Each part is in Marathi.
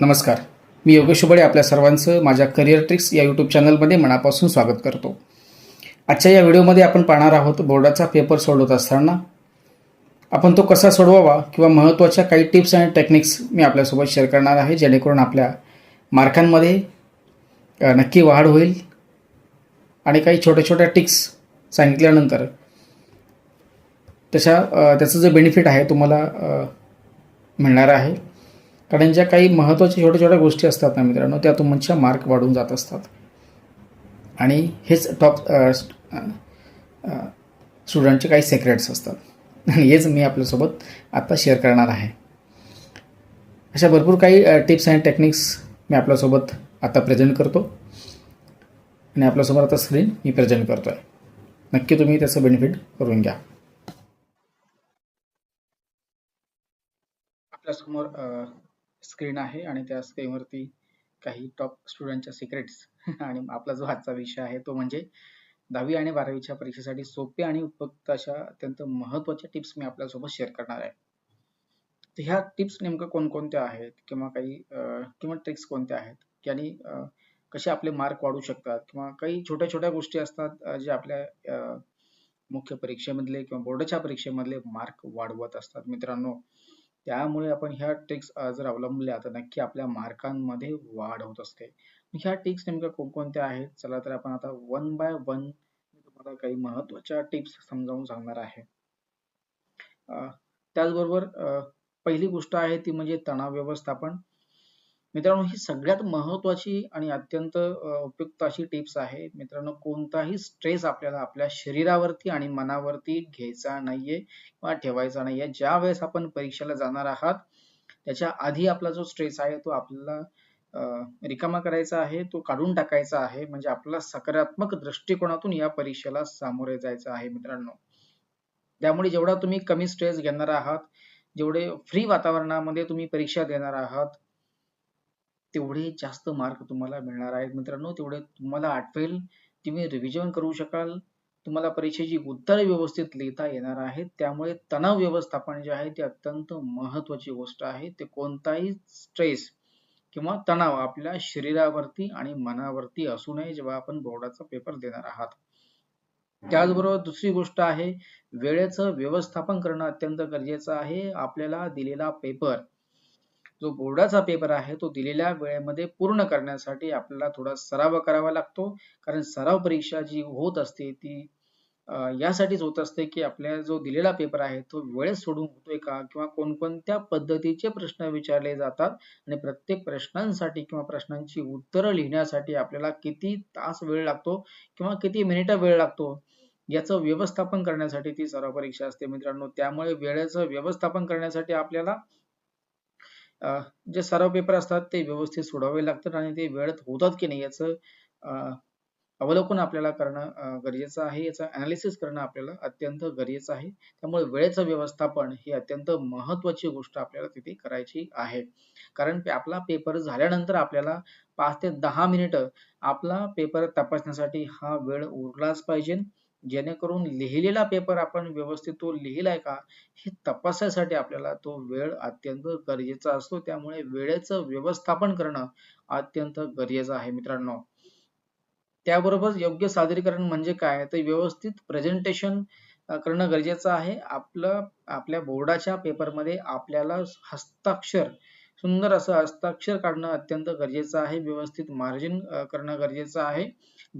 नमस्कार. मी योगेश उबळे आपल्या सर्वांचं माझ्या करिअर ट्रिक्स या यूट्यूब चॅनलमध्ये मनापासून स्वागत करतो. आजच्या या व्हिडिओमध्ये आपण पाहणार आहोत बोर्डाचा पेपर सोडवत असताना. आपण तो कसा सोडवावा किंवा महत्त्वाच्या काही टिप्स आणि टेक्निक्स मी आपल्यासोबत शेअर करणार आहे जेणेकरून आपल्या मार्कांमध्ये नक्की वाढ होईल. आणि काही छोट्या छोट्या टिक्स सांगितल्यानंतर त्याच्या त्याचं जे बेनिफिट आहे तुम्हाला मिळणार आहे. कारण ज्या काही महत्त्वाच्या छोट्या छोट्या गोष्टी असतात ना मित्रांनो त्या तुमच्या मार्क वाढून जात असतात. आणि हेच टॉप स्टुडंटचे काही सेक्रेट्स असतात. आणि हेच मी आपल्यासोबत आत्ता शेअर करणार आहे. अशा भरपूर काही टिप्स आणि टेक्निक्स मी आपल्यासोबत आता प्रेझेंट करतो. आणि आपल्यासमोर आता स्क्रीन मी प्रेझेंट करतो आहे नक्की तुम्ही त्याचं बेनिफिट करून घ्या. आपल्यासमोर स्क्रीन आहे आणि त्या स्क्रीनवरती काही टॉप स्टुडंटच्या सिक्रेट्स आणि आपला जो आजचा विषय आहे तो म्हणजे दहावी आणि बारावीच्या परीक्षेसाठी सोपे आणि उपयुक्त अशा अत्यंत महत्त्वाच्या टिप्स मी आपल्यासोबत शेअर करणार आहे. तर ह्या टिप्स नेमकं कोणकोणत्या आहेत? किंवा काही किंवा ट्रिक्स कोणत्या आहेत? की आणि कसे आपले मार्क वाढू शकतात? किंवा काही छोट्या छोट्या गोष्टी असतात जे आपल्या मुख्य परीक्षेमधले किंवा बोर्डाच्या परीक्षेमधले मार्क वाढवत असतात. मित्रांनो त्यामुळे आपण ह्या टिक्स जर अवलंबल्या तर नक्की आपल्या मार्कांमध्ये वाढ होत असते. ह्या टिक्स नेमक्या कोणकोणत्या आहेत? चला तर आपण आता वन बाय वन तुम्हाला काही महत्त्वाच्या टिप्स समजावून सांगणार आहे. अं, त्याचबरोबर अं, पहिली गोष्ट आहे ती म्हणजे तणाव व्यवस्थापन. मित्रांनो ही सगळ्यात महत्वाची आणि अत्यंत उपयुक्त अशी टिप्स आहे मित्रांनो कोणताही स्ट्रेस आपल्याला आपल्या शरीरावरती आणि मनावरती घ्यायचा नाहीये किंवा ठेवायचा नाहीये. ज्या वेळेस आपण परीक्षेला जाणार आहात त्याच्या आधी आपला जो स्ट्रेस आहे तो आपल्याला रिकामा करायचा आहे तो काढून टाकायचा आहे. म्हणजे आपला सकारात्मक दृष्टिकोनातून या परीक्षेला सामोरे जायचं आहे मित्रांनो. त्यामुळे जेवढा तुम्ही कमी स्ट्रेस घेणार आहात जेवढे फ्री वातावरणामध्ये तुम्ही परीक्षा देणार आहात तेवढे जास्त मार्क तुम्हाला मिळणार आहेत. मित्रांनो तेवढे तुम्हाला आठवेल. तुम्ही रिव्हिजन करू शकाल. तुम्हाला परीक्षेची उत्तरे व्यवस्थित लिहिता येणार आहेत. त्यामुळे तणाव व्यवस्थापन जे आहे ते अत्यंत महत्वाची गोष्ट आहे. ते कोणताही स्ट्रेस किंवा तणाव आपल्या शरीरावरती आणि मनावरती असू नये जेव्हा आपण बोर्डाचा पेपर देणार आहात. त्याचबरोबर दुसरी गोष्ट आहे वेळेचं व्यवस्थापन करणं अत्यंत गरजेचं आहे. आपल्याला दिलेला पेपर जो बोर्डाचा पेपर आहे तो दिलेल्या वेळेमध्ये पूर्ण करण्यासाठी आपल्याला थोडा सराव करावा लागतो. कारण सराव परीक्षा जी होत असते ती यासाठीच होत असते की आपल्या जो दिलेला पेपर आहे तो वेळेत सोडून होतोय का? किंवा कोणकोणत्या पद्धतीचे प्रश्न विचारले जातात? आणि प्रत्येक प्रश्नांसाठी किंवा प्रश्नांची उत्तरं लिहिण्यासाठी आपल्याला किती तास वेळ लागतो? किंवा किती मिनिटं वेळ लागतो? याचं व्यवस्थापन करण्यासाठी ती सराव परीक्षा असते मित्रांनो. त्यामुळे वेळेचं व्यवस्थापन करण्यासाठी आपल्याला जे सराव पेपर असतात ते व्यवस्थित सोडावे लागतात आणि ते वेळेत होतात की नाही याचं अवलोकन आपल्याला करणं गरजेचं आहे. याचं अनालिसिस करणं आपल्याला अत्यंत गरजेचं आहे. त्यामुळे वेळेचं व्यवस्थापन ही अत्यंत महत्वाची गोष्ट आपल्याला तिथे करायची आहे. कारण आपला पेपर झाल्यानंतर आपल्याला पाच ते दहा मिनिटं आपला पेपर तपासण्यासाठी हा वेळ उरलाच पाहिजे. जेणेकरून लिहिलेला पेपर आपण व्यवस्थित तो लिहिलाय का हे तपासण्यासाठी आपल्याला तो वेळ अत्यंत गरजेचा असतो. त्यामुळे वेळेचं व्यवस्थापन करणं अत्यंत गरजेचं आहे मित्रांनो. त्याबरोबर योग्य सादरीकरण म्हणजे काय? तर व्यवस्थित प्रेझेंटेशन करणं गरजेचं आहे. आपलं आपल्या बोर्डाच्या पेपरमध्ये आपल्याला हस्ताक्षर सुंदर असं हस्ताक्षर काढणं अत्यंत गरजेचं आहे. व्यवस्थित मार्जिन करणं गरजेचं आहे.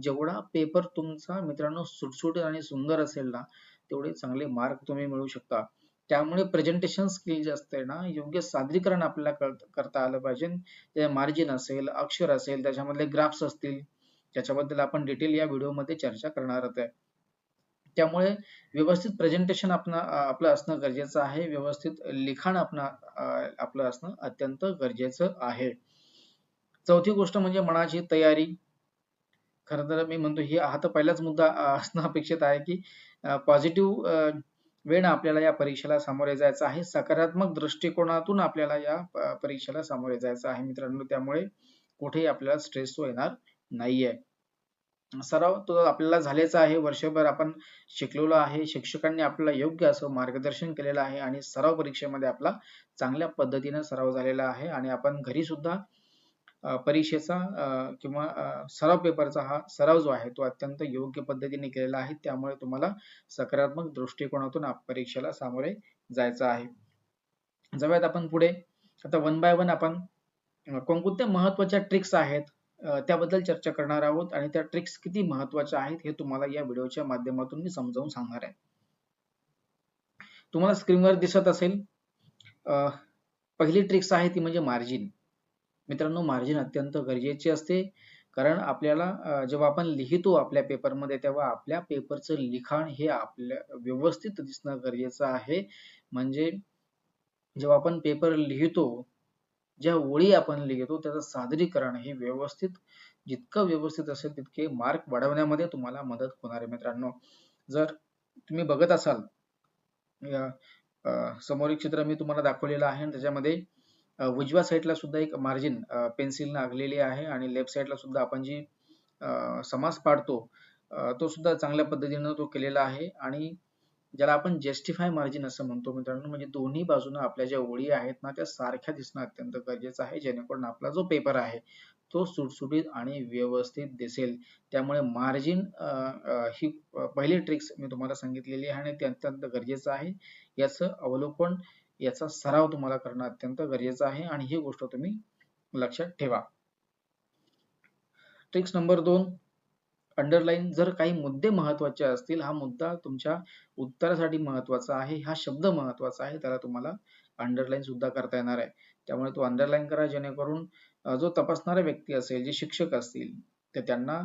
जेवढा पेपर तुमचा मित्रांनो सुटसुटीत आणि सुंदर असेल ना तेवढे चांगले मार्क तुम्ही मिळवू शकता. त्यामुळे प्रेझेंटेशन स्किल जे असते ना योग्य सादरीकरण आपल्याला करता आलं पाहिजे. मार्जिन असेल अक्षर असेल त्याच्यामधले ग्राफ्स असतील त्याच्याबद्दल आपण डिटेल या व्हिडिओमध्ये चर्चा करणार आहोत. आहे. त्यामुळे व्यवस्थित प्रेझेंटेशन आपण आपलं असणं गरजेचं आहे. व्यवस्थित लिखाण आपण आपलं असणं अत्यंत गरजेचं आहे. चौथी गोष्ट म्हणजे मनाची तयारी. खरं तर मी म्हणतो ही हा तर पहिलाच मुद्दा असणं अपेक्षित आहे की पॉझिटिव्ह वेळेनं आपल्याला या परीक्षेला सामोरे जायचं आहे. सकारात्मक दृष्टिकोनातून आपल्याला या परीक्षेला सामोरे जायचं आहे मित्रांनो. त्यामुळे कुठेही आपल्याला स्ट्रेस तो येणार नाहीये. सराव तो आपल्याला झालेचा आहे. वर्षभर आपण शिकलेलो आहे. शिक्षकांनी आपल्याला योग्य असं मार्गदर्शन केलेलं आहे आणि सराव परीक्षेमध्ये आपला चांगल्या पद्धतीने सराव झालेला आहे आणि आपण घरी सुद्धा परीक्षेचा किंवा सराव पेपरचा हा सराव जो आहे तो अत्यंत योग्य पद्धतीने केलेला आहे. त्यामुळे तुम्हाला सकारात्मक दृष्टिकोनातून परीक्षेला सामोरे जायचं आहे. जाऊयात आपण पुढे. आता वन बाय वन आपण कोणकोणत्या महत्त्वाच्या ट्रिक्स आहेत? त्याबद्दल चर्चा करणार आहोत आणि त्या ट्रिक्स किती महत्त्वाच्या आहेत हे तुम्हाला या व्हिडिओच्या माध्यमातून मी समजावून सांगणार आहे. तुम्हाला स्क्रीनवर दिसत असेल पहिली ट्रिक्स आहे ती म्हणजे मार्जिन मित्रांनो मार्जिन अत्यंत गरजेचे असते. कारण आपल्याला जेव्हा आपण लिहितो आपल्या पेपरमध्ये तेव्हा आपल्या पेपरचं लिखाण हे आपल्या व्यवस्थित दिसणं गरजेचं आहे. म्हणजे जेव्हा आपण पेपर लिहितो ज्या ओळी आपण लिहितो त्याचं सादरीकरण हे व्यवस्थित जितकं व्यवस्थित असेल तितके मार्क वाढवण्यामध्ये तुम्हाला मदत होणार आहे मित्रांनो. जर तुम्ही बघत असाल समोरील चित्र मी तुम्हाला दाखवलेलं आहे. त्याच्यामध्ये उजव्या साईडला सुद्धा एक मार्जिन पेन्सिलनं आखलेली आहे आणि लेफ्ट साईडला सुद्धा आपण जी समास पाडतो तो सुद्धा चांगल्या पद्धतीनं तो केलेला आहे. आणि ज्याला आपण जस्टिफाय मार्जिन असं म्हणतो मित्रांनो. म्हणजे दोन्ही बाजूने आपल्या ज्या ओळी आहेत ना त्या सारख्या दिसणं अत्यंत गरजेचं आहे. जेणेकरून आपला जो पेपर आहे तो सुटसुटीत आणि व्यवस्थित दिसेल. त्यामुळे मार्जिन ही पहिली ट्रिक्स मी तुम्हाला सांगितलेली आहे आणि ते अत्यंत गरजेचं आहे. याचं अवलोकन याचा सराव तुम्हाला करणं अत्यंत गरजेचं आहे आणि ही गोष्ट तुम्ही लक्षात ठेवा. ट्रिक्स नंबर दोन. अंडरलाईन जर काही मुद्दे महत्त्वाचे असतील हा मुद्दा तुमच्या उत्तरासाठी महत्त्वाचा आहे हा शब्द महत्त्वाचा आहे त्याला तुम्हाला अंडरलाईन सुद्धा करता येणार आहे. त्यामुळे तो अंडरलाईन करा जेणेकरून जो तपासणारा व्यक्ती असेल जे शिक्षक असतील ते त्यांना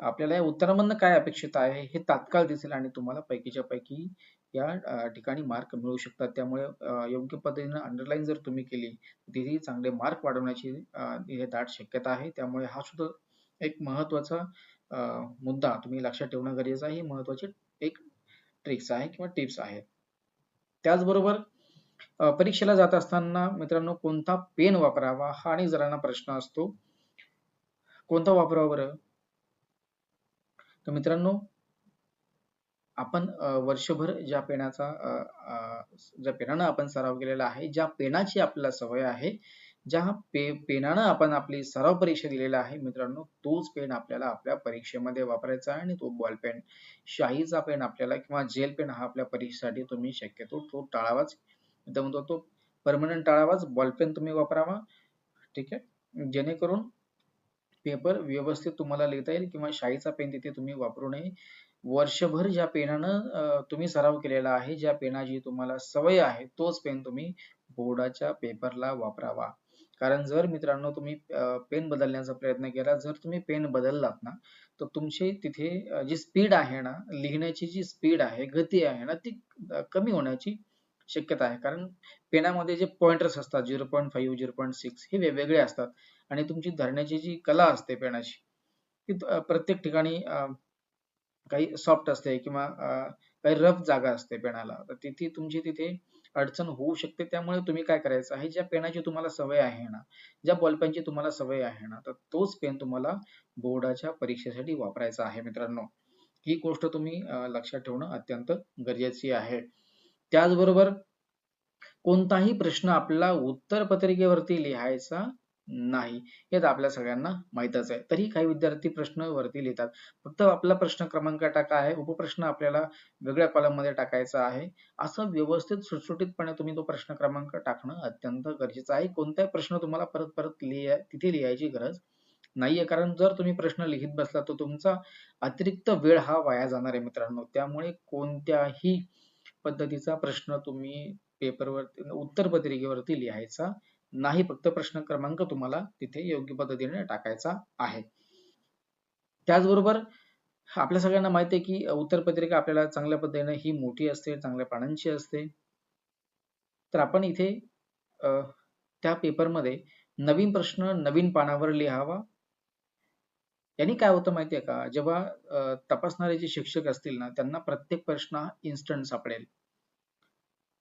आपल्याला या उत्तरामधनं काय अपेक्षित आहे हे तात्काळ दिसेल आणि तुम्हाला पैकीच्या पैकी या ठिकाणी मार्क मिळू शकतात. त्यामुळे योग्य पद्धतीने अंडरलाईन जर तुम्ही केली तिथेही चांगले मार्क वाढवण्याची हे दाट शक्यता आहे. त्यामुळे हा सुद्धा एक महत्त्वाचा मुद्दा तुम्ही लक्षात ठेवणं गरजेचं आहे. ही महत्वाची एक ट्रिक्स आहे किंवा टिप्स आहे त्याचबरोबर परीक्षेला जात असताना मित्रांनो कोणता पेन वापरावा हा आणि जरांना प्रश्न असतो. कोणता वापरावा बरं? तर मित्रांनो आपण वर्षभर ज्या पेनाचा ज्या पेनानं आपण सराव केलेला आहे ज्या पेनाची आपल्याला सवय आहे ज्या पे पेनानं आपण आपली सराव परीक्षा दिलेला आहे मित्रांनो तोच पेन आपल्याला आपल्या परीक्षेमध्ये वापरायचा आहे आणि तो बॉल पेन शाहीचा पेन आपल्याला किंवा जेल पेन हा आपल्या परीक्षेसाठी तुम्ही शक्यतो तो टाळावाच. म्हणतो तो परमनंट टाळावाच. बॉल पेन तुम्ही वापरावा. ठीक आहे? जेणेकरून पेपर व्यवस्थित तुम्हाला लिहिता येईल किंवा शाईचा पेन तिथे तुम्ही वापरू नये. वर्षभर ज्या पेनानं तुम्ही सराव केलेला आहे ज्या पेनाची तुम्हाला सवय आहे तोच पेन तुम्ही बोर्डाच्या पेपरला वापरावा. कारण जर मित्रांनो तुम्ही पेन बदलण्याचा प्रयत्न केला जर तुम्ही पेन बदललात ना तर तुमची तिथे जी स्पीड आहे ना लिहिण्याची जी स्पीड आहे गती आहे ना ती कमी होण्याची शक्यता आहे. कारण पेनामध्ये जे पॉइंटर्स असतात zero point five zero point six हे वेगवेगळे असतात. आणि तुमची धरण्याची जी कला असते पेनाची ती प्रत्येक ठिकाणी काही सॉफ्ट असते किंवा काही रफ जागा असते पेनाला. तर तिथे तुमची तिथे अडचण होऊ शकते त्यामुळे तुम्ही काय करायचं आहे ज्या पेनाची तुम्हाला सवय आहे ना ज्या बॉलपेनची तुम्हाला सवय आहे ना तर तोच पेन तुम्हाला बोर्डाच्या परीक्षेसाठी वापरायचा आहे मित्रांनो. ही गोष्ट तुम्ही लक्षात ठेवणं अत्यंत गरजेची आहे. त्याचबरोबर कोणताही प्रश्न आपला उत्तर पत्रिकेवरती लिहायचा नाही. हेच आपल्या सगळ्यांना माहितच आहे. तरी काही विद्यार्थी प्रश्न वरती लिहितात. फक्त आपला प्रश्न क्रमांक टाका आहे. उपप्रश्न आपल्याला वेगळ्या कॉलममध्ये टाकायचा आहे. असं व्यवस्थित सुटसुटीतपणे तुम्ही तो प्रश्न क्रमांक टाकणं अत्यंत गरजेचं आहे. कोणताही प्रश्न तुम्हाला परत परत लिहाय तिथे लिहायची गरज नाहीये. कारण जर तुम्ही प्रश्न लिहित बसला तर तुमचा अतिरिक्त वेळ हा वाया जाणार आहे मित्रांनो. त्यामुळे कोणत्याही पद्धतीचा प्रश्न तुम्ही पेपरवरती उत्तर पत्रिकेवरती लिहायचा नाही फक्त प्रश्न क्रमांक तुम्हाला तिथे योग्य पद्धतीने टाकायचा आहे. त्याचबरोबर आपल्या सगळ्यांना माहिती आहे की उत्तर पत्रिका आपल्याला चांगल्या पद्धतीने ही मोठी असते चांगल्या पानांची असते. तर आपण इथे त्या पेपरमध्ये नवीन प्रश्न नवीन पानावर लिहावा. यांनी काय होतं माहितीये का? जेव्हा तपासणारे जे शिक्षक असतील ना त्यांना प्रत्येक प्रश्न हा इन्स्टंट सापडेल.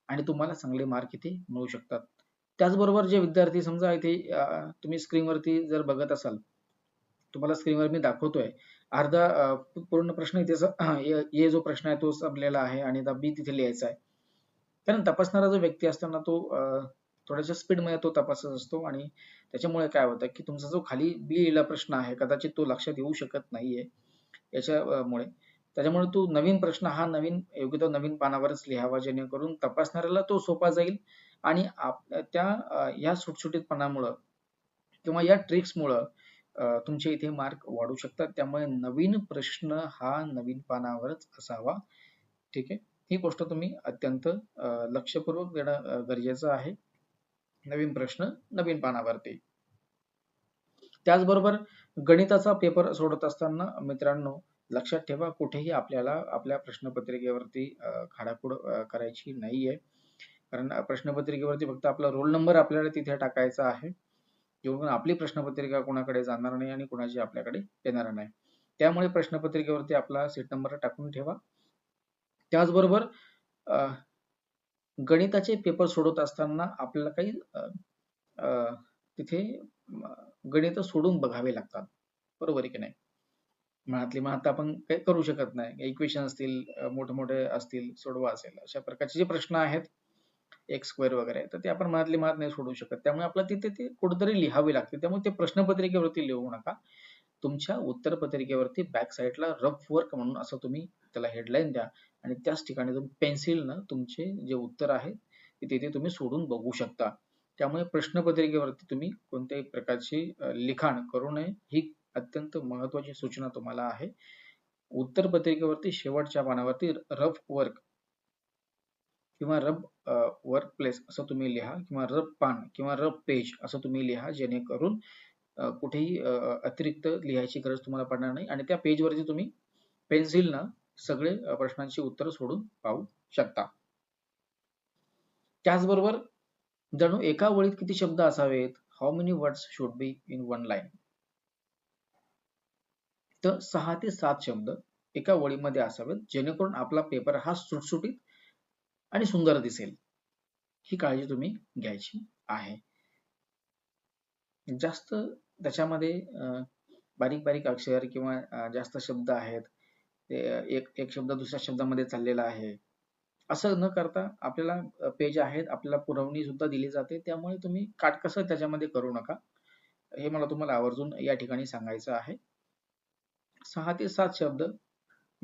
आणि तुम्हाला चांगले मार्क इथे मिळू शकतात. त्याचबरोबर जे विद्यार्थी समजा इथे तुम्ही स्क्रीनवरती जर बघत असाल तुम्हाला स्क्रीनवर मी दाखवतोय. अर्धा पूर्ण प्रश्न इथे ए जो प्रश्न आहे तो संपलेला आहे आणि आता बी तिथे लिहायचा आहे. कारण तपासणारा जो व्यक्ती असताना तो थोड्याशा स्पीडमध्ये तो तपासत असतो आणि त्याच्यामुळे काय होतं की तुमचा जो खाली बी लिहिला प्रश्न आहे कदाचित तो लक्षात येऊ शकत नाहीये याच्यामुळे. त्याच्यामुळे तो नवीन प्रश्न हा नवीन योग्य तो नवीन पानावरच लिहावा जेणेकरून तपासणाऱ्याला तो सोपा जाईल आणि त्या या सुटसुटीतपणामुळं किंवा या ट्रिक्समुळं तुमचे इथे मार्क वाढू शकतात. त्यामुळे नवीन प्रश्न हा नवीन पानावरच असावा. ठीक आहे? ही गोष्ट तुम्ही अत्यंत लक्षपूर्वक देणं गरजेचं आहे. नवीन प्रश्न नवीन पानावरती त्याचबरोबर गणिताचा पेपर सोडत असताना मित्रांनो लक्षात ठेवा कुठेही आपल्याला आपल्या प्रश्नपत्रिकेवरती अ, खाडाखोड करायची नाहीये. कारण प्रश्नपत्रिकेवरती फक्त आपला रोल नंबर आपल्याला तिथे टाकायचा आहे. जेणेकरून आपली प्रश्नपत्रिका कोणाकडे जाणार नाही आणि कोणाची आपल्याकडे येणार नाही. त्यामुळे प्रश्नपत्रिकेवरती आपला सीट नंबर टाकून ठेवा. त्याचबरोबर गणिताचे पेपर सोडवत असताना आपल्याला काही तिथे गणित सोडून बघावे लागतात. बरोबर आहे की नाही? मनातली मनात आपण काही करू शकत नाही. इक्वेशन असतील मोठे मोठे असतील सोडवा असेल. अशा प्रकारचे जे प्रश्न आहेत एक्स स्क्वेअर वगैरे तर ते आपण मनातली मनात नाही सोडवू शकत. त्यामुळे आपल्याला तिथे ते कुठेतरी लिहावे लागते. त्यामुळे ते प्रश्नपत्रिकेवरती लिहू नका. तुमच्या उत्तरपत्रिकेवरती बॅक साईडला रफ वर्क म्हणून असं तुम्ही त्याला हेडलाईन द्या आणि त्याच ठिकाणी तुम्ही पेन्सिलनं तुमचे जे उत्तर आहे ते तिथे तुम्ही सोडून बघू शकता. त्यामुळे प्रश्नपत्रिकेवरती तुम्ही कोणत्याही प्रकारची लिखाण करू नये. ही अत्यंत महत्वाची सूचना तुम्हाला आहे. उत्तरपत्रिकेवरती शेवटच्या पानावरती रफ वर्क किंवा रब वर्क प्लेस असं तुम्ही लिहा किंवा रब पान किंवा रब पेज असं तुम्ही लिहा जेणेकरून कुठेही अतिरिक्त लिहायची गरज तुम्हाला पडणार नाही आणि त्या पेजवरती तुम्ही पेन्सिलनं सगळे प्रश्नांची उत्तर सोडून पाहू शकता. त्याचबरोबर जणू एका ओळीत किती शब्द असावेत? How many words should be in one line तर सहा ते सात शब्द एका ओळीमध्ये असावेत जेणेकरून आपला पेपर हा सुटसुटीत आणि सुंदर दिसेल. ही काळजी तुम्ही घ्यायची आहे. जास्त त्याच्यामध्ये बारीक बारीक अक्षर किंवा जास्त शब्द आहेत. ते एक एक शब्द दुसऱ्या शब्दामध्ये चाललेला आहे. असं न करता आपल्याला पेज आहेत आपल्याला पुरवणी सुद्धा दिली जाते. त्यामुळे तुम्ही काटकसर त्याच्यामध्ये करू नका हे मला तुम्हाला आवर्जून या ठिकाणी सांगायचं आहे. सहा ते सात शब्द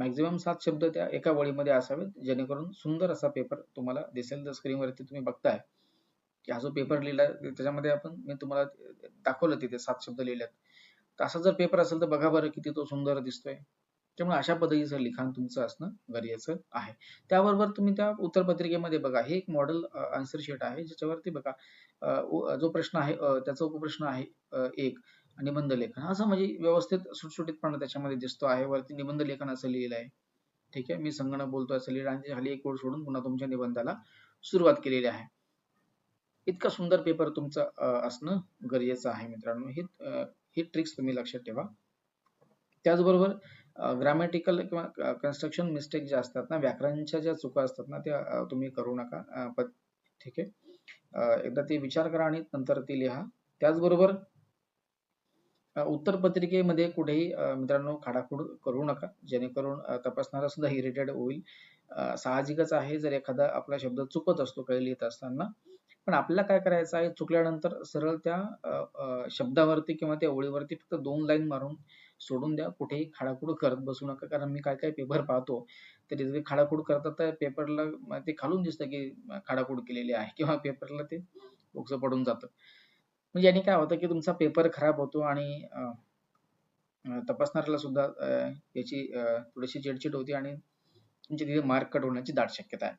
मॅक्झिमम सात शब्द त्या एका वळीमध्ये असावेत जेणेकरून सुंदर असा पेपर तुम्हाला दिसेल. तर स्क्रीनवरती तुम्ही बघताय की हा जो पेपर लिहिला त्याच्यामध्ये आपण मी तुम्हाला दाखवलं तिथे सात शब्द लिहिल्यात. तर असा जर पेपर असेल तर बघा बरं किती तो सुंदर दिसतोय. त्यामुळे अशा पद्धतीचं लिखाण तुमचं असणं गरजेचं आहे. त्याबरोबर तुम्ही त्या उत्तरपत्रिकेमध्ये बघा. हे एक मॉडेल आन्सर शीट आहे. ज्याच्यावरती बघा जो प्रश्न आहे त्याचा उपप्रश्न आहे एक. निबंध लेखन. असं म्हणजे व्यवस्थित सुटसुटीतपणा त्याच्यामध्ये दिसतो आहे. वरती निबंध लेखन असं लिहिलं आहे. ठीक आहे? मी संगणक बोलतोय असं लिहिलं आणि खाली एक ओळ सोडून पुन्हा तुमच्या निबंधाला सुरुवात केलेली आहे. इतका सुंदर पेपर तुमचा असणं गरजेचं आहे मित्रांनो. ही ही ट्रिक्स तुम्ही लक्षात ठेवा. त्याचबरोबर ग्रामॅटिकल किंवा कन्स्ट्रक्शन मिस्टेक ज्या असतात ना व्याकरणच्या ज्या चुका असतात ना त्या तुम्ही करू नका. ठीक आहे? एकदा ते विचार करा आणि नंतर ती लिहा. त्याचबरोबर उत्तरपत्रिकेमध्ये कुठेही मित्रांनो खाडाखोड करू नका. जेणेकरून तपासणारा सुद्धा इरिटेड होईल. साहजिकच आहे जर एखादा आपला शब्द चुकत असतो काही लिहित असताना. पण आपल्याला काय करायचं आहे चुकल्यानंतर सरळ त्या शब्दावरती किंवा त्या ओळीवरती फक्त दोन लाईन मारून सोडून द्या. कुठेही खाडाखोड करत बसू नका. कारण मी काय काय पेपर पाहतो तरी जरी खाडाखोड करतात तर पेपरला ते खालून दिसतं की खाडाखोड केलेली आहे किंवा पेपरला ते बोक्स पडून जातं. म्हणजे याने काय होतं की तुमचा पेपर खराब होतो आणि तपासणाऱ्याला सुद्धा याची थोडीशी चिडचिड होती आणि तुमचे तिथे मार्क कट होण्याची दाट शक्यता आहे.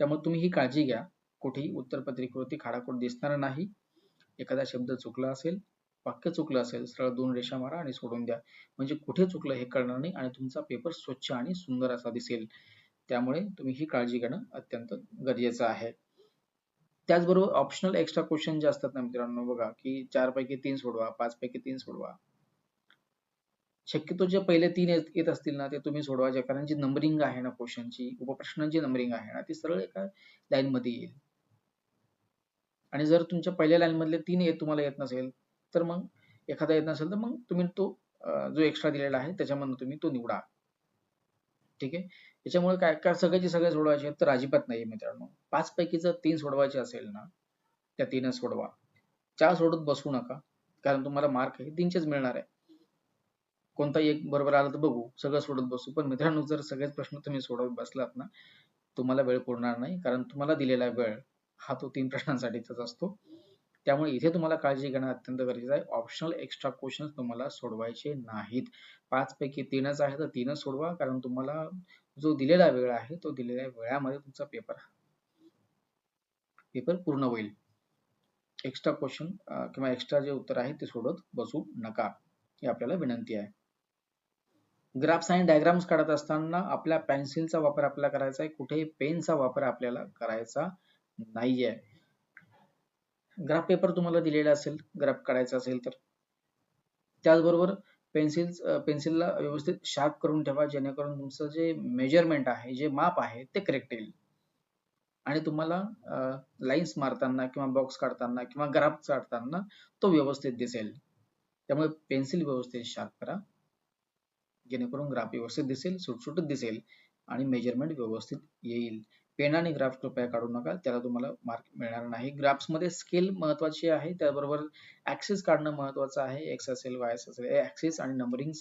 त्यामुळे तुम्ही ही काळजी घ्या. कुठेही उत्तरपत्रिकेवरती खाडाखोड दिसणार नाही. एखादा शब्द चुकला असेल वाक्य चुकलं असेल सरळ दोन रेषा मारा आणि सोडून द्या. म्हणजे कुठे चुकलं हे कळणार नाही आणि तुमचा पेपर स्वच्छ आणि सुंदर असा दिसेल. त्यामुळे तुम्ही ही काळजी घेणं अत्यंत गरजेचं आहे. त्याचबरोबर ऑप्शनल एक्स्ट्रा क्वेश्चन जे असतात ना मित्रांनो बघा की चार पैकी तीन सोडवा पाच पैकी तीन सोडवा. शक्यतो जे पहिले तीन येत असतील ना ते तुम्ही सोडवा कारण जी नंबरिंग आहे ना क्वेश्चनची उपप्रश्नांची नंबरिंग आहे ना ती सरळ एका लाईन मध्ये येईल. आणि जर तुमच्या पहिल्या लाईन मधले तीन येत तुम्हाला येत नसेल तर मग एखादा येत नसेल तर मग तुम्ही तो जो एक्स्ट्रा दिलेला आहे त्याच्यामधून तुम्ही तो निवडा. ठीक आहे? त्याच्यामुळे काय काय सगळ्याचे सगळे सोडवायचे तर अजिबात नाही मित्रांनो. पाच पैकी जर तीन सोडवायचे असेल ना त्या तीनच सोडवा. चार सोडत बसू नका कारण तुम्हाला मार्क हे तीनचेच मिळणार आहे. कोणताही एक बरोबर आला तर बघू सगळं सोडत बसू. पण मित्रांनो जर सगळेच प्रश्न तुम्ही सोडवत बसलात ना तुम्हाला वेळ पुरणार नाही कारण तुम्हाला दिलेला वेळ हा तो तीन प्रश्नांसाठीच असतो. त्यामुळे इथे तुम्हाला काळजी घेणं अत्यंत गरजेचं आहे. ऑप्शनल एक्स्ट्रा क्वेश्चन तुम्हाला सोडवायचे नाहीत. पाच पैकी तीनच आहे तर तीनच सोडवा कारण तुम्हाला जो दिलेला वेळ आहे तो दिलेल्या वेळामध्ये तुमचा पेपर पेपर पूर्ण होईल. एक्स्ट्रा क्वेश्चन किंवा एक्स्ट्रा जे उत्तर आहे ते सोडत बसू नका. ही आपल्याला विनंती आहे. ग्राफ्स आणि डायग्राम्स काढत असताना आपल्या पेन्सिलचा वापर आपल्याला करायचा आहे. कुठेही पेनचा वापर आपल्याला करायचा नाहीये. ग्राफ पेपर तुम्हाला दिलेला असेल ग्राफ काढायचा असेल तर. त्याचबरोबर पेन्सिल पेन्सिलला व्यवस्थित शार्प करून ठेवा जेणेकरून तुमचं जे मेजरमेंट आहे जे माप आहे ते करेक्ट येईल. आणि तुम्हाला लाईन्स मारताना किंवा बॉक्स काढताना किंवा ग्राफ काढताना तो व्यवस्थित दिसेल. त्यामुळे पेन्सिल व्यवस्थित शार्प करा. जेणेकरून ग्राफ व्यवस्थित दिसेल सुटसुटीत दिसेल आणि मेजरमेंट व्यवस्थित येईल. पेन आणि ग्राफ कृपया काढू नका त्याला तुम्हाला मार्क मिळणार नाही. ग्राफ्समध्ये स्केल महत्वाची आहे त्याबरोबर ऍक्सेस काढणं महत्वाचं आहे. एक्स असेल वाय असेल ऍक्सेस आणि नंबरिंग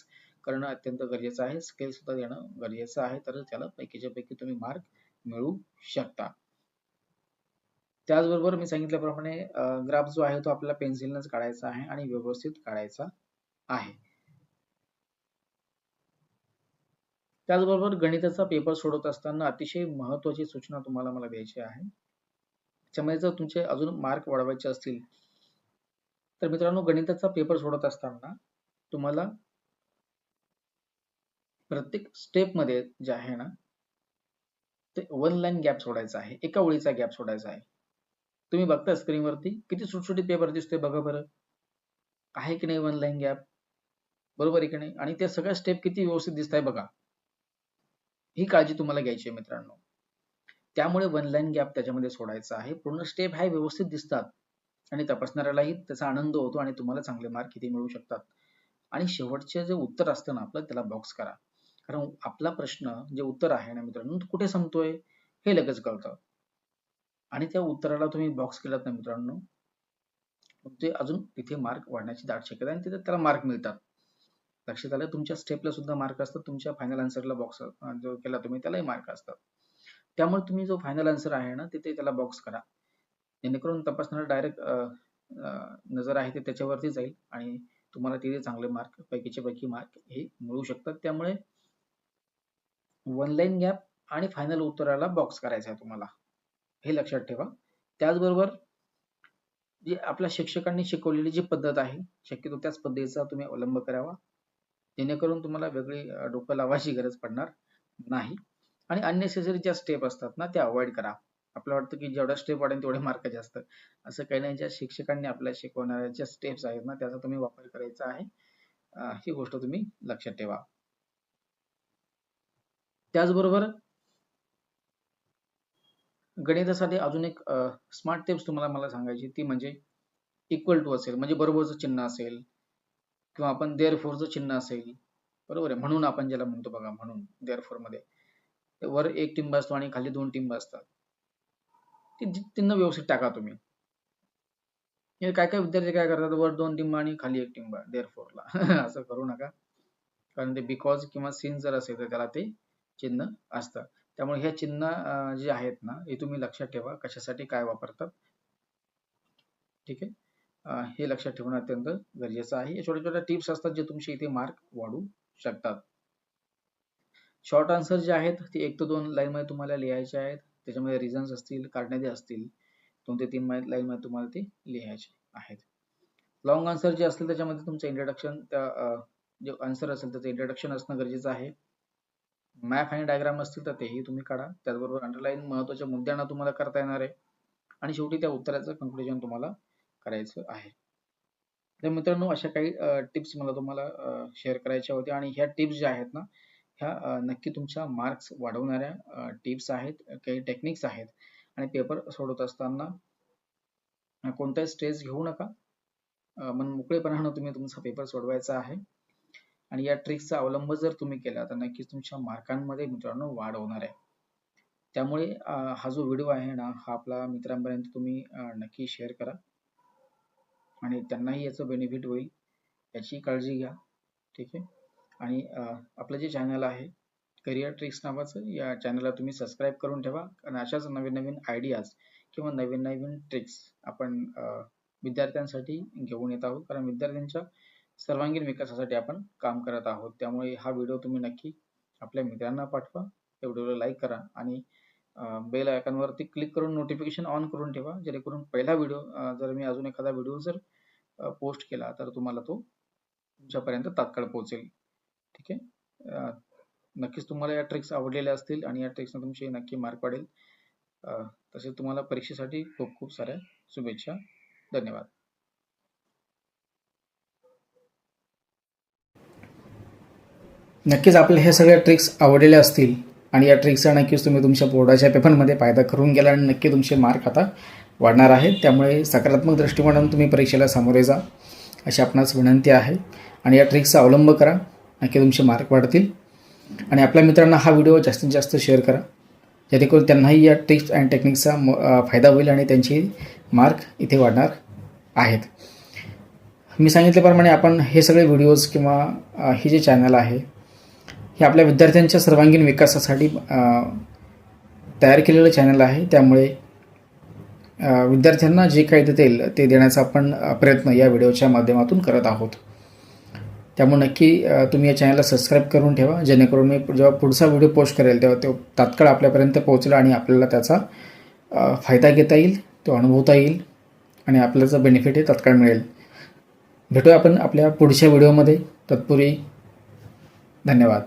करणं अत्यंत गरजेचं आहे. स्केल सुद्धा देणं गरजेचं आहे तर त्याला पैकीच्या पैकी तुम्ही मार्क मिळू शकता. त्याचबरोबर मी सांगितल्याप्रमाणे ग्राफ जो आहे तो आपल्याला पेन्सिलनच काढायचा आहे आणि व्यवस्थित काढायचा आहे. त्याचबरोबर गणिताचा पेपर सोडवत असताना अतिशय महत्वाची सूचना तुम्हाला मला द्यायची आहे. त्याच्यामध्ये जर तुमचे अजून मार्क वाढवायचे असतील तर मित्रांनो गणिताचा पेपर सोडत असताना तुम्हाला प्रत्येक स्टेपमध्ये जे आहे ना ते वन लाईन गॅप सोडायचा आहे. एका ओळीचा गॅप सोडायचा आहे. तुम्ही बघता स्क्रीनवरती किती सुटसुटीत पेपर दिसतोय बघा बरं. आहे की नाही वन लाईन गॅप बरोबर आहे की नाही? आणि त्या सगळ्या स्टेप किती व्यवस्थित दिसत आहे बघा. ही काळजी तुम्हाला घ्यायची आहे मित्रांनो. त्यामुळे वन लाईन गॅप त्याच्यामध्ये सोडायचा आहे. पूर्ण स्टेप आहे व्यवस्थित दिसतात. आणि तपासणाऱ्यालाही त्याचा आनंद होतो आणि तुम्हाला चांगले मार्क किती मिळू शकतात. आणि शेवटचे जे उत्तर असतं ना आपलं त्याला बॉक्स करा. कारण आपला प्रश्न जे उत्तर आहे ना मित्रांनो कुठे संपतोय हे लगेच कळतं. आणि त्या उत्तराला तुम्ही बॉक्स केलात ना मित्रांनो ते अजून तिथे मार्क वाढण्याची दाट शक्यता आणि तिथे त्याला मार्क मिळतात. लक्षात आलं? तुमच्या स्टेपला सुद्धा मार्क असतात. तुमच्या फायनल आन्सरला बॉक्स जो केला तुम्ही त्यालाही मार्क असतात. त्यामुळे तुम्ही जो फायनल आन्सर आहे ना तिथे त्याला बॉक्स करा. जेणेकरून तपासणारा डायरेक्ट नजर आहे ते त्याच्यावरती जाईल आणि तुम्हाला तिथे चांगले मार्क पैकीचे पैकी मार्क हे मिळू शकतात. त्यामुळे वन लाईन गॅप आणि फायनल उत्तराला बॉक्स करायचा आहे तुम्हाला. हे लक्षात ठेवा. त्याचबरोबर जी आपल्या शिक्षकांनी शिकवलेली जी पद्धत आहे शक्यतो त्याच पद्धतीचा तुम्ही अवलंब करावा. जेणेकरून तुम्हाला वेगळी डोकं लावायची गरज पडणार नाही. आणि अननेसेसरी ज्या स्टेप असतात ना त्या अवॉइड करा. आपल्याला वाटतं की जेवढ्या स्टेप वाढेल तेवढे मार्क जास्त. असं काही नाही ज्या शिक्षकांनी आपल्याला शिकवणाऱ्या ज्या स्टेप्स आहेत ना त्याचा तुम्ही वापर करायचा आहे. ही गोष्ट तुम्ही लक्षात ठेवा. त्याचबरोबर गणितासाठी अजून एक स्मार्ट टिप्स तुम्हाला मला सांगायची ती म्हणजे इक्वल टू असेल म्हणजे बरोबरचं चिन्ह असेल. किंवा आपण देअर फोरचं चिन्ह असेल बरोबर आहे? म्हणून आपण ज्याला म्हणतो बघा म्हणून देअर फोरमध्ये. वर एक टिंब असतो आणि खाली दोन टिंब असतात. ती चिन्ह व्यवस्थित टाका तुम्ही. हे काय काय विद्यार्थी काय करतात? वर दोन टिंबा आणि खाली एक टिंबा देअर फोरला असं करू नका. कारण ते बिकॉज किंवा सीन जर असेल तर त्याला ते चिन्ह असतं. त्यामुळे हे चिन्ह जे आहेत ना हे तुम्ही लक्षात ठेवा कशासाठी काय वापरतात. ठीक आहे? हे लक्षात ठेवणं अत्यंत गरजेचं आहे. छोट्या छोट्या टिप्स असतात जे तुमचे इथे मार्क वाढू शकतात. शॉर्ट आन्सर जे आहेत ते एक ते दोन लाईन मध्ये तुम्हाला लिहायचे आहेत. त्याच्यामध्ये रिझन्स असतील कारणे असतील दोन ते तीन लाईन मध्ये तुम्हाला ते लिहायचे आहेत. लॉंग आन्सर जे असतील त्याच्यामध्ये तुमचं इंट्रोडक्शन त्या जे आन्सर असेल त्याचं इंट्रोडक्शन असणं गरजेचं आहे. मॅप आणि डायग्राम असतील तर तेही तुम्ही काढा. त्याचबरोबर अंडरलाईन महत्त्वाच्या मुद्द्यांना तुम्हाला करता येणार आहे. आणि शेवटी त्या उत्तराचं कन्क्लुजन तुम्हाला करायचं आहे. तर मित्रांनो अशा काही टिप्स मला तुम्हाला शेअर करायच्या होत्या आणि ह्या टिप्स ज्या आहेत ना ह्या नक्की तुमच्या मार्क्स वाढवणाऱ्या टिप्स आहेत काही टेक्निक्स आहेत. आणि पेपर सोडवत असताना कोणताही स्ट्रेस घेऊ नका. मन मोकळेपणानं तुम्ही तुमचा पेपर सोडवायचा आहे. आणि या ट्रिक्सचा अवलंब जर तुम्ही केला तर नक्कीच तुमच्या मार्कांमध्ये मित्रांनो वाढ होणार आहे. त्यामुळे हा जो व्हिडिओ आहे ना हा आपला मित्रांपर्यंत तुम्ही नक्की शेअर करा. आणि त्यांनाही याचं बेनिफिट होईल याची काळजी घ्या. ठीक आहे? आणि आपलं जे चॅनल आहे करिअर ट्रिक्स नावाचं या चॅनलला तुम्ही सबस्क्राईब करून ठेवा. आणि अशाच नवीन नवीन आयडियाज किंवा नवीन नवीन ट्रिक्स आपण विद्यार्थ्यांसाठी घेऊन येत आहोत. कारण विद्यार्थ्यांच्या सर्वांगीण विकासासाठी आपण काम करत आहोत. त्यामुळे हा व्हिडिओ तुम्ही नक्की आपल्या मित्रांना पाठवा. त्या व्हिडिओला लाईक करा. आणि बेल आयकॉनवरती क्लिक करून नोटिफिकेशन ऑन करून ठेवा. जेणेकरून पहिला व्हिडिओ जर मी अजून एखादा व्हिडिओ जर पोस्ट केला तर तुम्हाला तो तुमच्यापर्यंत तात्काळ पोहोचेल. ठीक आहे? नक्कीच तुम्हाला या ट्रिक्स आवडलेल्या असतील आणि या ट्रिक्सनं तुमचे नक्की मार्क पडेल. तसेच तुम्हाला परीक्षेसाठी खूप खूप साऱ्या शुभेच्छा. धन्यवाद. नक्कीच आपल्या हे सगळ्या ट्रिक्स आवडलेल्या असतील. आणि या ट्रिक्सचा नक्कीच तुम्ही तुमच्या बोर्डाच्या पेपरमध्ये फायदा करून गेला आणि नक्की तुमचे मार्क आता वाढणार आहेत. त्यामुळे सकारात्मक दृष्टिकोनातून तुम्ही परीक्षेला सामोरे जा अशी आपणास विनंती आहे. आणि या ट्रिक्सचा अवलंब करा नक्की तुमचे मार्क वाढतील. आणि आपल्या मित्रांना हा व्हिडिओ जास्तीत जास्त शेअर करा. जेणेकरून त्यांनाही या ट्रिक्स अँड टेक्निक्सचा म- फायदा होईल आणि त्यांचे मार्क इथे वाढणार आहेत. मी सांगितल्याप्रमाणे आपण हे सगळे व्हिडिओज किंवा हे जे चॅनल आहे हे आपल्या विद्यार्थ्यांच्या सर्वांगीण विकासासाठी तयार केलेलं चॅनल आहे. त्यामुळे विद्यार्थ्यांना जे काही देतील ते देण्याचा आपण प्रयत्न या व्हिडिओच्या माध्यमातून करत आहोत. त्यामुळे नक्की तुम्ही या चॅनलला सबस्क्राईब करून ठेवा. जेणेकरून मी जेव्हा पुढचा व्हिडिओ पोस्ट करेल तेव्हा तो तात्काळ आपल्यापर्यंत पोहोचेल आणि आपल्याला त्याचा फायदा घेता येईल तो अनुभवता येईल आणि आपल्याचा बेनिफिट हे तात्काळ मिळेल. भेटूया आपण आपल्या पुढच्या व्हिडिओमध्ये तत्पूर्वी धन्यवाद.